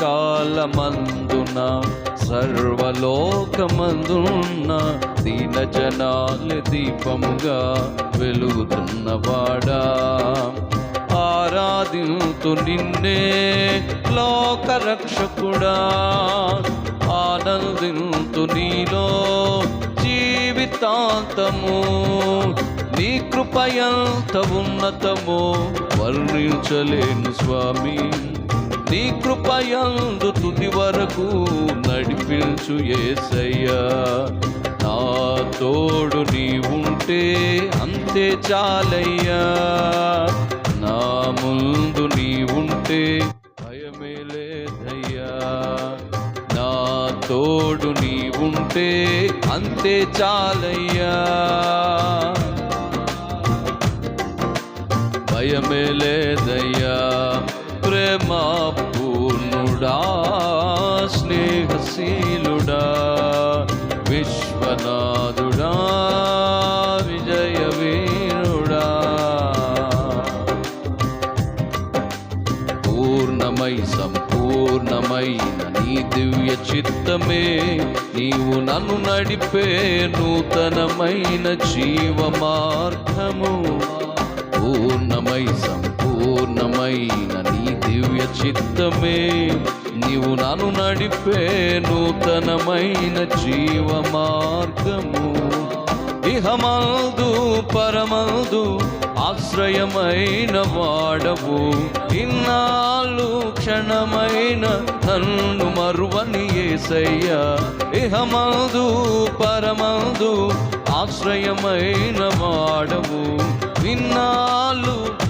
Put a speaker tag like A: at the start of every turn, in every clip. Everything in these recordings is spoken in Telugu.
A: కాలమందున సర్వలోకమందున్న దీన జనాల దీపముగా వెలుగుతున్నవాడా ఆరాధింతు నిన్నే లోకరక్షకుడా. ఆనందింతు నీలో జీవితాంతము. నీ కృపయంత ఉన్నతము వర్ణించలేను స్వామి. నీ కృపయందు తుది వరకు నడిపించు ఏసయ్యా. నా తోడు నీ ఉంటే అంతే చాలయ్యా. నా ముందు నీ ఉంటే భయమే లేదయ్యా. నా తోడు నీ ఉంటే అంతే చాలయ్యా. భయమే లేదయ్యా. ప్రేమ పూర్ణుడా స్నేహశీలుడా విశ్వనాథుడా విజయ వీరుడా పూర్ణమై సంపూర్ణమైన నీ దివ్య చిత్తమే నీవు నన్ను నడిపే నూతనమైన జీవ మార్గము పూర్ణమై పరిపూర్ణమైన నీ దివ్య చిత్తమే. నీవు నన్ను నడిపే నూతనమైన జీవ మార్గము ఇహమందు పరమందు ఆశ్రయమైన వాడవు. ఇన్నాళ్ళు క్షణమైన నన్ను మరువని ఏసయ్యా. ఇహమందు పరమందు ఆశ్రయమైన వాడవు. ఇన్నాళ్ళు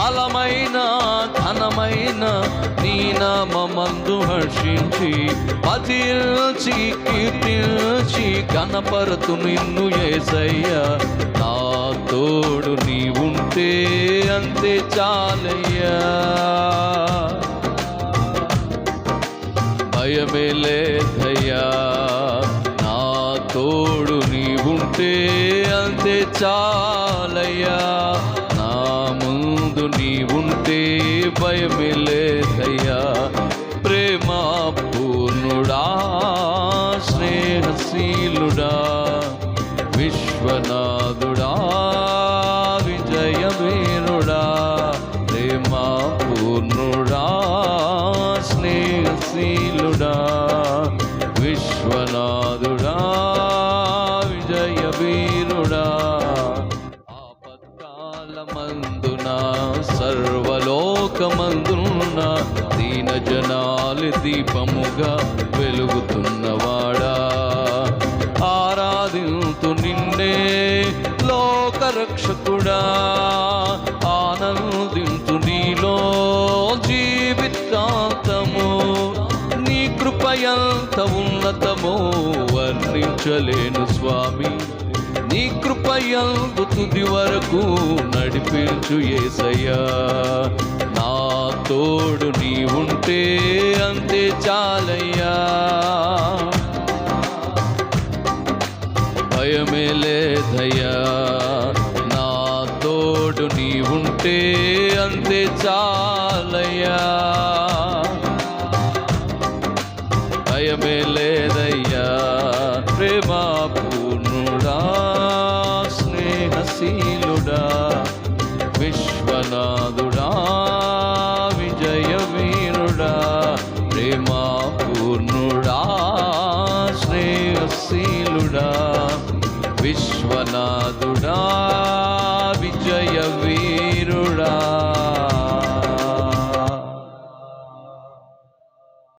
A: బలమైన ఘనమైన నీ నామందు హర్షించి పదిల్చి కీర్తిల్చి గణపరతు నిన్ను ఏసయ్యా. నా తోడు నీ ఉంటే అంతే చాలయ్యా. భయమే లేదయ్యా. నా తోడు నీ ఉంటే అంతే చాలయ్యా. ముందు నీ ఉంటే భయమే ప్రేమ పూర్ణుడా స్నేహశీలుడా విశ్వనాథుడా విజయవీరుడా ప్రేమ పూర్ణుడా స్నేహశీలుడా విశ్వనాథుడా. దీపముగా వెలుగుతున్నవాడా. ఆరాధింతు నిన్నే లోకరక్షకుడా. ఆనందింతు నీలో జీవితాంతము. నీ కృపయంత ఉన్నతమో వర్ణించలేను స్వామి. నీ కృప కృపయందు తుది వరకు నడిపించు ఏసయ్యా. తోడు నీ ఉంటే అంతే చాలయ్యా. భయమే లేదయ్యా. నా తోడు నీ ఉంటే అంతే చాలయ్యా. విశ్వనాథుడా.